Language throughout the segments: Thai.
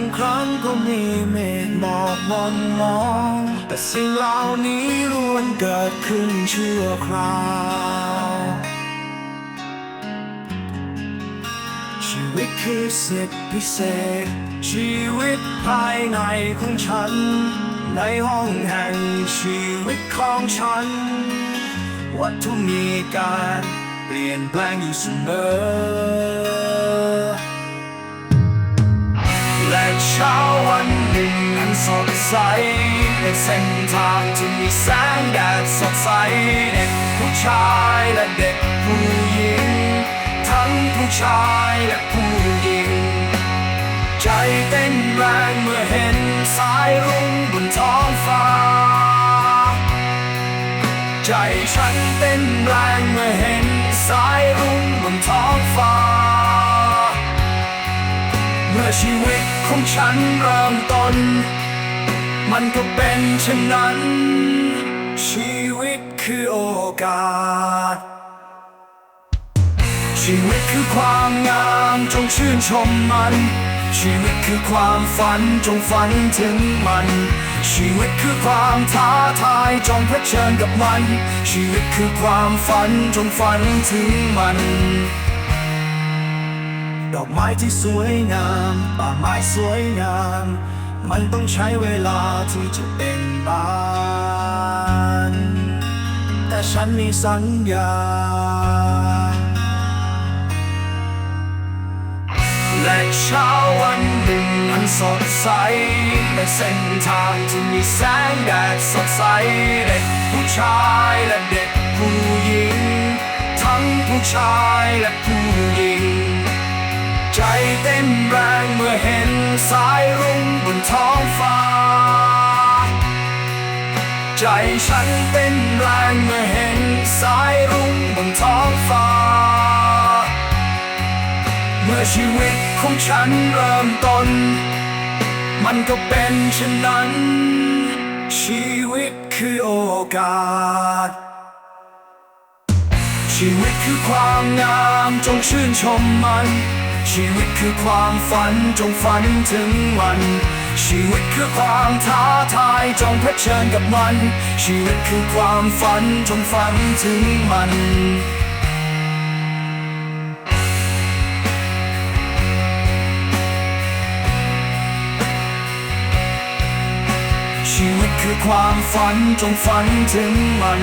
บางครั้งก็มีเมฆหมอกมนมอง แต่สิ่งเหล่านี้ล้วนเกิดขึ้นชั่วคราว ชีวิตคือสิทธิพิเศษ ชีวิตภายในของฉัน ในห้องแห่งชีวิตของฉัน วัตถุมีการเปลี่ยนแปลงอยู่เสมอ ช้าวันหนึ่งอันสดใสในเส้นทางที่มีแสงแดดสดใสเด็กผู้ชายและเด็กผู้หญิง ทั้งผู้ชายและผู้หญิง ใจเต้นแรงเมื่อเห็นสายรุ้งบนท้องฟ้า ใจฉันเต้นแรงเมื่อเห็นสายรุ้งบนท้องฟ้า เมื่อชีวิต ของฉันเริ่มต้น มันก็เป็นเช่นนั้น ชีวิตคือโอกาส ชีวิตคือความงามจงชื่นชมมัน ชีวิตคือความฝันจงฝันถึงมัน ชีวิตคือความท้าทายจงเผชิญกับมัน ชีวิตคือความฝันจงฝันถึงมัน ดอกไม้ที่สวยงามป่าไม้สวยงาม มันต้องใช้เวลาที่จะเป็นบาน แต่ฉันมีสัญญา และเช้าวันหนึ่งอันสดใสในเส้นทางที่มีแสงแดดสดใสเด็กผู้ชายและเด็กผู้หญิง ทั้งผู้ชายและผู้ ใจเต้นแรงเมื่อเห็นสายรุ้งบนท้องฟ้า ใจฉันเต้นแรงเมื่อเห็นสายรุ้งบนท้องฟ้า เมื่อชีวิตของฉันเริ่มต้น มันก็เป็นเช่นนั้น ชีวิตคือโอกาสชีวิตคือความงามจงชื่นชมมัน ชีวิตคือความฝันจงฝันถึงมัน ชีวิตคือความท้าทายจงเผชิญกับมัน ชีวิตคือความฝันจงฝันถึงมันชีวิตคือความฝันจงฝันถึงมัน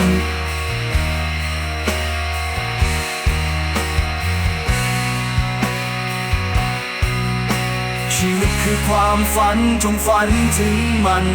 คือความฝันจงฝันถึงมัน